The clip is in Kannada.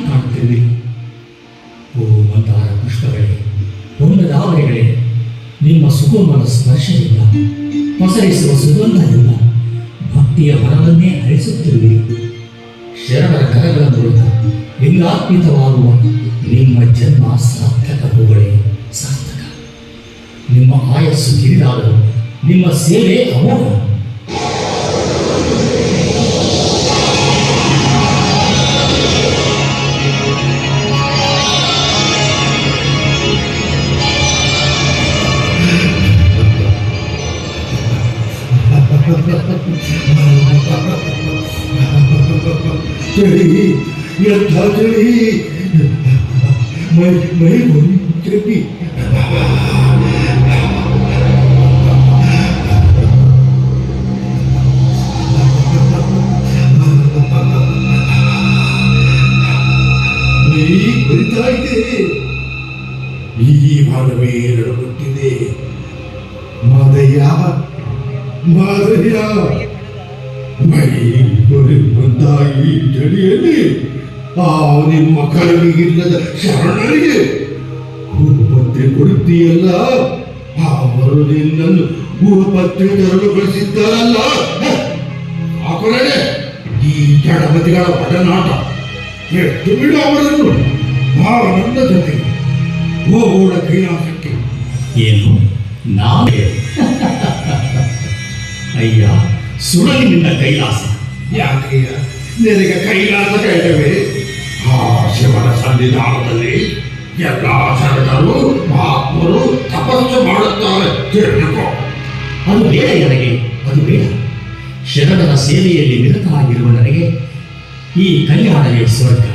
ಕಾಣುತ್ತಿರುವಿರಿ ಓ ಮಂದಾರ ಪುಷ್ಪಗಳೇ ಹೊಂದದಾವರೆಗಳೇ ನಿಮ್ಮ ಸುಕೋಮಲ ಸ್ಪರ್ಶದಿಂದ, ಪಸರಿಸುವ ಸುಗಂಧದಿಂದ ಭಕ್ತಿಯ ವರವನ್ನೇ ಹರಿಸುತ್ತಿರುವಿರಿ. ಶರಣರ ಕರಗಳ ಮೂಲಕ ಲಿಂಗಾರ್ಪಿತವಾಗುವ ನಿಮ್ಮ ಜನ್ಮ ಸಾರ್ಥಕ ಹೂಗಳೇ ಸಾರ್ಥಕ. ನಿಮ್ಮ ಆಯಸ್ಸು ಕಿರಿದಾದರೂ ನಿಮ್ಮ ಸೇವೆ ಅಮೋಘ. ಚಳಿ ಎಂಥ ಚಳಿ ಮೈ ಮೈ ಚಳಿ ಮೈ ಬರಿತಾ ಇದೆ ಈ ಭಾಗವೇ ನಡುಗುತ್ತಿದೆ ಮಾದಯ್ಯ ಮಾದಯ್ಯ ಮೈ ಈ ಚಳಿಯಲ್ಲಿ ಆ ನಿಮ್ಮ ಕರವಿಗಿಲ್ಲದ ಶರಣರಿಗೆ ಹೂಪತ್ರೆ ಕೊಡುತ್ತೀಯಲ್ಲ? ಅವರು ನಿನ್ನನ್ನು ಹೂಪತ್ರೆ ತರಲು ಕಳಿಸಿದ್ದಾರಲ್ಲ ಹಾಕೊಳಲೆ ಈ ಜಡಪತಿಗಳ ಒಡನಾಟ ಎಷ್ಟು ಬಿಡು ಅವರನ್ನು. ನಾವು ನನ್ನ ಜೊತೆಗೆ ಹೋಗೋಣ ಕೈಲಾಸಕ್ಕೆ. ಏನು? ನಾವೇ? ಅಯ್ಯ ನಿನ್ನ ಕೈಲಾಸ. ಯಾಕಯ್ಯ ನಿನಗೆ ಕೈಲಾಸ ಕೈಲವೇ ಆ ಶಿವನ ಸನ್ನಿಧಾನದಲ್ಲಿ ಎಲ್ಲ ಶರಣರು ಮಹಾತ್ಮರು ತಪಸ್ಸು ಮಾಡುತ್ತಾರೆ. ತಿಳಿದುಕೋ ಅದು ಬೇಡ ನನಗೆ ಅದು ಬೇಡ. ಶರಣರ ಸೇವೆಯಲ್ಲಿ ನಿರತರಾಗಿರುವ ನನಗೆ ಈ ಕಲ್ಯಾಣವೇ ಸ್ವರ್ಗ.